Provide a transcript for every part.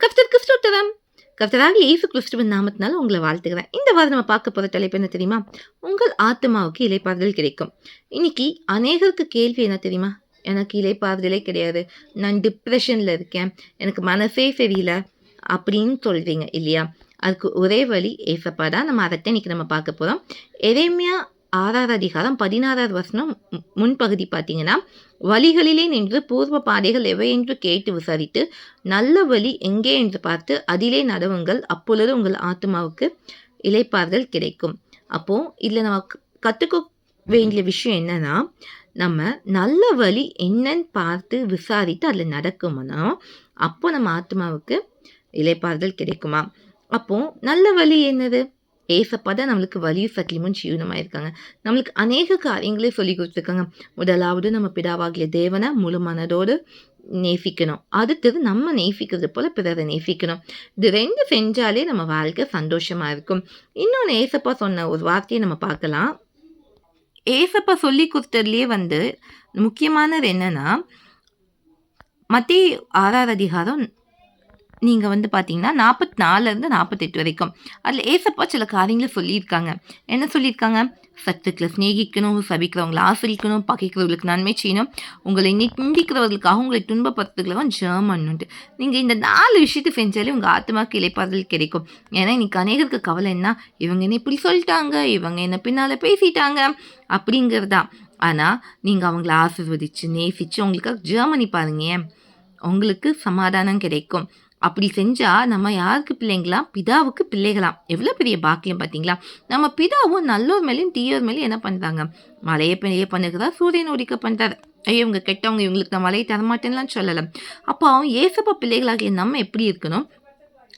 கர்த்தருக்கு ஸ்தோத்திரம் கர்த்தராக இயேசு கிறிஸ்துவின் நாமத்தினால உங்களை வாழ்த்துக்கிறேன் இந்த வாரம் நம்ம பார்க்க போகிற தலைப்பு என்ன தெரியுமா? உங்கள் ஆத்மாவுக்கு இலைப்பாறுதல் கிடைக்கும். இன்னைக்கு அநேகருக்கு கேள்வி என்ன தெரியுமா? எனக்கு இலைப்பாறுதலே கிடையாது. நான் டிப்ரெஷனில் இருக்கேன். எனக்கு மனசே சரியில்லை அப்படின்னு சொல்கிறீங்க இல்லையா? அதுக்கு ஒரே வழி ஏசப்பா தான். நம்ம அதை இன்னைக்கு நம்ம பார்க்க போகிறோம் எரேமியா ஆறாவது அதிகாரம் பதினாறாவது வசனம் மு- முன்பகுதி பார்த்தீங்கன்னா வழிகளிலே நின்று பூர்வ பாதைகள் எவை என்று கேட்டு விசாரித்து நல்ல வழி எங்கே என்று பார்த்து அதிலே நடவுங்கள் அப்பொழுது உங்கள் ஆத்மாவுக்கு இழைப்பார்கள் கிடைக்கும். அப்போ இதில் நம்ம க- வேண்டிய விஷயம் என்னன்னா நம்ம நல்ல வழி என்னன்னு பார்த்து விசாரித்து அதில் நடக்குமோனா அப்போ நம்ம ஆத்மாவுக்கு இழைப்பார்கள் கிடைக்குமா? அப்போ நல்ல வழி என்னது? ஏசப்பா தான் நம்மளுக்கு வலியும் சத்தியமும் ஜீவனமாக இருக்காங்க நம்மளுக்கு அநேக காரியங்களே சொல்லி கொடுத்துருக்காங்க. முதலாவது நம்ம பிதாவாகிய தேவனை முழு மனதோடு நேசிக்கணும். அடுத்தது நம்ம நேசிக்கிறது போல பிறரை நேசிக்கணும். இது ரெண்டு செஞ்சாலே நம்ம வாழ்க்கை சந்தோஷமா இருக்கும் இன்னொன்று ஏசப்பா சொன்ன ஒரு வார்த்தையை நம்ம பார்க்கலாம். ஏசப்பா சொல்லி கொடுத்ததுலேயே வந்து முக்கியமானது என்னன்னா மத்திய ஆறாவது அதிகாரம் நீங்கள் வந்து பார்த்தீங்கன்னா நாற்பத்தி நாலுலேருந்து நாற்பத்தெட்டு வரைக்கும். அதில் ஏசப்பா சில காரியங்களை சொல்லியிருக்காங்க. என்ன சொல்லியிருக்காங்க? சத்துக்களை சிநேகிக்கணும் சபிக்கிறவங்களை ஆசிரிக்கணும் பகைக்கிறவர்களுக்கு நன்மை செய்யணும். உங்களை நிந்திக்கிறவர்களுக்காக உங்களை துன்பப்படுத்துகிறவன் ஜெர்மன்னுட்டு நீங்கள் இந்த நாலு விஷயத்தை செஞ்சாலே உங்கள் ஆத்மாக்கு இலைப்பாறுதல் கிடைக்கும். ஏன்னா இன்னைக்கு அநேகருக்கு கவலை என்ன? இவங்க என்ன இப்படி சொல்லிட்டாங்க? இவங்க என்ன பின்னால் பேசிட்டாங்க? அப்படிங்கிறது. தான் ஆனால் நீங்கள் அவங்கள ஆசிர்வதிச்சு நேசித்து உங்களுக்காக ஜெர்மனி பாருங்க உங்களுக்கு சமாதானம் கிடைக்கும். அப்படி செஞ்சால் நம்ம யாருக்கு பிள்ளைங்களாம்? பிதாவுக்கு பிள்ளைகளாம். எவ்வளோ பெரிய பாக்கியம் பார்த்தீங்களா நம்ம பிதாவும் நல்லோர் மேலேயும் தீயோர் மேலேயும் என்ன பண்ணுறாங்க மழையை பெரிய பண்ணுகிறதா சூரியன் உடிக்க பண்ணுறாரு ஐயோ இவங்க கெட்டவங்க இவங்களுக்கு நான் மழையை தரமாட்டேன்லாம் சொல்லலை. அப்போ அவன் ஏசப்பா பிள்ளைகளாகிய நம்ம எப்படி இருக்கணும்?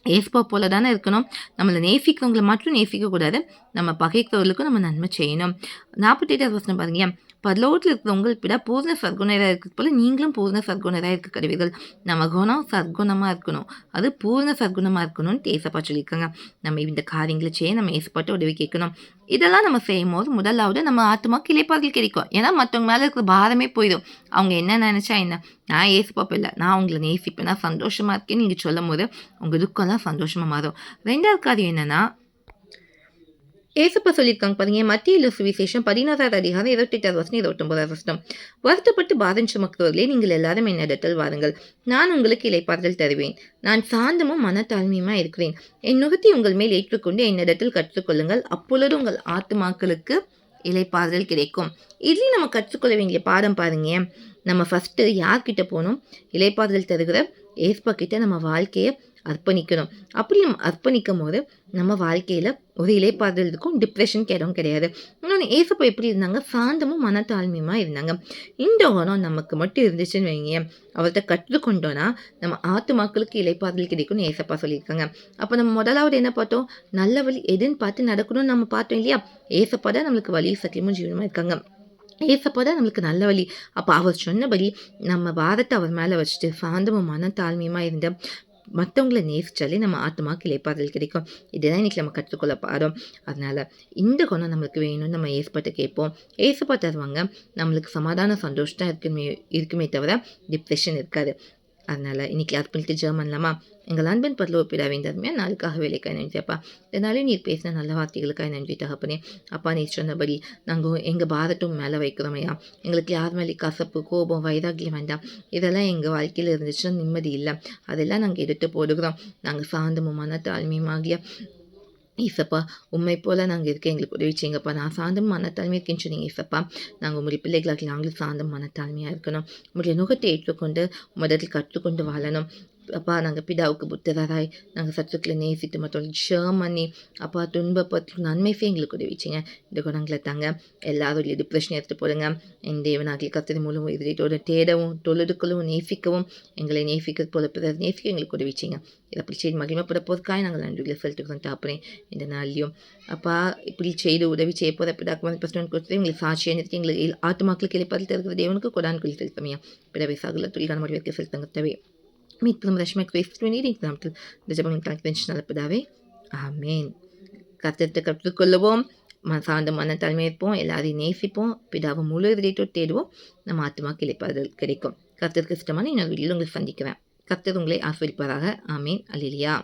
ஏசப்பா போல தானே இருக்கணும்? நம்மளை நேசிக்கிறவங்களை மட்டும் நேசிக்கக்கூடாது. நம்ம பகைக்கிறவர்களுக்கும் நம்ம நன்மை செய்யணும். நாற்பத்தெட்டாவது வருஷம் பாருங்க. பரலோகத்தில் இருக்கிறவங்களுக்கு விட பூர்ண சர்க்குணராக இருக்கிறது போல் நீங்களும் பூர்ண சர்க்குணராக இருக்க கருவிகள் நம்ம குணம் சர்க்குணமாக இருக்கணும். அது பூர்ண சர்க்குணமாக இருக்கணும்னு ஏசப்பா சொல்லியிருக்காங்க. நம்ம இந்த காரியங்களை செய்ய நம்ம ஏசப்பாட்டு உதவி கேட்கணும். இதெல்லாம் நம்ம செய்யும் போது முதலாவது நம்ம ஆத்மா இலைப்பாறுதல் கிடைக்கும். ஏன்னா மற்றவங்க மேலே இருக்கிற பாரமே போயிடும். அவங்க என்ன நினச்சா என்ன? நான் ஏசுப்பாப்ப இல்லை. நான் உங்களை நேசிப்பேன். நான் சந்தோஷமாக இருக்கேன்னு நீங்கள் சொல்லும் போது உங்கள் துக்கம்லாம் சந்தோஷமாக மாறும். ரெண்டாவது காரியம் என்னென்னா ஏசப்பா சொல்லியிருக்காங்க பாருங்க மத்தியில் சுவிசேஷம் பதினாறாவது அதிகாரம் இருபத்தெட்டாவது வருஷம் இருபத்தொன்பதாவது வருஷம் வருத்தப்பட்டு பாதம் சுமக்கிறவர்களே நீங்கள் எல்லாரும் என்னிடத்தில் வாருங்கள். நான் உங்களுக்கு இலைப்பாறுதல் தருவேன். நான் சாந்தமும் மனத்தாழ்மையுமா இருக்கிறேன். என் நுகத்தை உங்கள் மேல் ஏற்றுக்கொண்டு என்னிடத்தில் கற்றுக்கொள்ளுங்கள். அப்பொழுது உங்கள் ஆத்துமாக்களுக்கு இலைப்பாறுதல் கிடைக்கும். இதில் நம்ம கற்றுக்கொள்ள வேண்டிய பாடம் பாருங்க. நம்ம ஃபஸ்ட்டு யார்கிட்ட போகணும்? இலைப்பாறுதல் தருகிற ஏஸ்பா கிட்ட நம்ம வாழ்க்கையை அர்ப்பணிக்கணும். அப்படி நம்ம அர்ப்பணிக்கும் போது நம்ம வாழ்க்கையில் ஒரு இலைப்பாறுதல் இருக்கும் டிப்ரெஷனுக்கு இடம் கிடையாது. இன்னொன்று ஏசப்பா எப்படி இருந்தாங்க? சாந்தமும் மனத்தாழ்மையுமா இருந்தாங்க. இந்த குணம் நமக்கு மட்டும் இருந்துச்சுன்னு வைங்க அவர்கிட்ட கற்றுக்கொண்டோன்னா நம்ம ஆத்துமாக்களுக்கு இலைப்பாறுதல் கிடைக்கும்னு ஏசப்பா சொல்லியிருக்காங்க. அப்போ நம்ம முதலாவது என்ன பார்த்தோம்? நல்ல வழி எதுன்னு பார்த்து நடக்கணும்னு நம்ம பார்த்தோம் இல்லையா? ஏசப்பா தான் நம்மளுக்கு வழி சத்தியமும் ஜீவனமாக இருக்காங்க. ஏசப்பா தான் நம்மளுக்கு நல்ல வழி. அப்போ அவர் சொன்னபடி நம்ம வாரத்தை அவர் மேலே வச்சுட்டு சாந்தமும் மனத்தாழ்மையுமா இருந்த மற்றவங்களை நேசித்தாலே நம்ம ஆத்மாக்கு இலைப்பாறுதல் கிடைக்கும். இதுதான் இன்னைக்கு நம்ம கற்றுக்கொள்ள பாடம். அதனால் இந்த குணம் நம்மளுக்கு வேணும்னு நம்ம ஏசப்பாட்ட கேட்போம். ஏசப்பா தருவாங்க நம்மளுக்கு சமாதான சந்தோஷம் இருக்குமே இருக்குமே தவிர டிப்ரெஷன் இருக்காது. அதனால் இன்னைக்கு அர்ப்பணித்து ஜெர்மன்லாமா எங்கள் அன்பன் பரலோ பிதாவின் தர்மையாக நாளுக்காக வேலைக்காய் நன்றிப்பா இதனாலே நீர் பேசின நல்ல வார்த்தைகளுக்காக நன்றி தகப்பனே அப்பா நீ சொன்னபடி நாங்கள் எங்கள் பாரட்டும் மேலே வைக்கிறோமையா. எங்களுக்கு யார் மேலே கசப்பு கோபம் வைராக்கியம் வேண்டாம் இதெல்லாம் எங்கள் வாழ்க்கையில் இருந்துச்சுன்னா நிம்மதி இல்லை. அதெல்லாம் நாங்கள் எடுத்து போடுகிறோம். நாங்கள் சாந்தமும் மனத்தாழ்மையுமாகிய ஈசப்பா உண்மை போல் நாங்கள் இருக்க எங்களுக்கு உதவி செய்யுங்கப்பா. நான் சாந்தம் மனத்தாழ்மையாக இருக்கேன்னு சொன்னீங்க ஈசப்பா நாங்கள் உங்களுடைய பிள்ளைகளாக நாங்களும் சாந்தம் மனத்தாழ்மையாக இருக்கணும். உங்களுடைய நுகத்தை ஏற்றுக்கொண்டு முதலில் கற்றுக்கொண்டு வாழணும். அப்பா நாங்கள் பிதாவுக்கு புத்தராய். நாங்கள் சத்துக்களை நேசித்து மற்றவங்க ஷேர் பண்ணி. அப்பா துன்பப்பட்டு நன்மை செய்ய எங்களுக்கு உதவிச்சிங்க இந்த குணங்களை தாங்க. எல்லாரும் டிப்ரெஷன் எடுத்து போடுங்க. என் தேவனாகிய கத்திரி மூலம் இதோட தேடவும் தொழுதுக்களும் நேசிக்கவும். எங்களை நேசிக்கிறது போல பிறர் நேசிக்க எங்களுக்கு உதவிச்சிங்க இதை அப்படி செய்து மகிமைப்பட போதுக்காக நாங்கள் நன்றிகளை செலுத்துக்கிறோம் தாப்புறேன் இந்த நாள்லையும். அப்பா இப்படி செய்து உதவி செய்ய போகிற பிதாக்கு வந்து பிரச்சனை கொடுத்து எங்களுக்கு சாட்சியை நிறுத்தி எங்களுக்கு ஆத்மாக்களுக்கு இழைப்பதில் இருக்கிற தேவனுக்கு கொடான் குழி செலுத்தமையா பிறவை சகல துளிகான மொழி செலுத்தங்க தேவை மீட்பும் ரஷ்மை கிறிஸ்துவ நீதி நாமத்தில் இந்த ஜபம் கணக்கு நல்ல பிதாவே ஆமேன் கத்தத்தை கற்றுக்கொள்ளுவோம் ம சார்ந்த மனத்தன்மை இருப்போம் எல்லாரையும் நேசிப்போம் பிதாவும் முழு இதயத்தோடு தேடுவோம் நம்ம ஆத்மாக்கு இழைப்பாதல் கிடைக்கும் கத்திற்கு இஷ்டமான இன்னொரு வீட்டில் உங்களை சந்திக்கிறேன் கர்த்தர் உங்களை ஆஸ்வதிப்பாராக. ஆமென். அல்லேலூயா.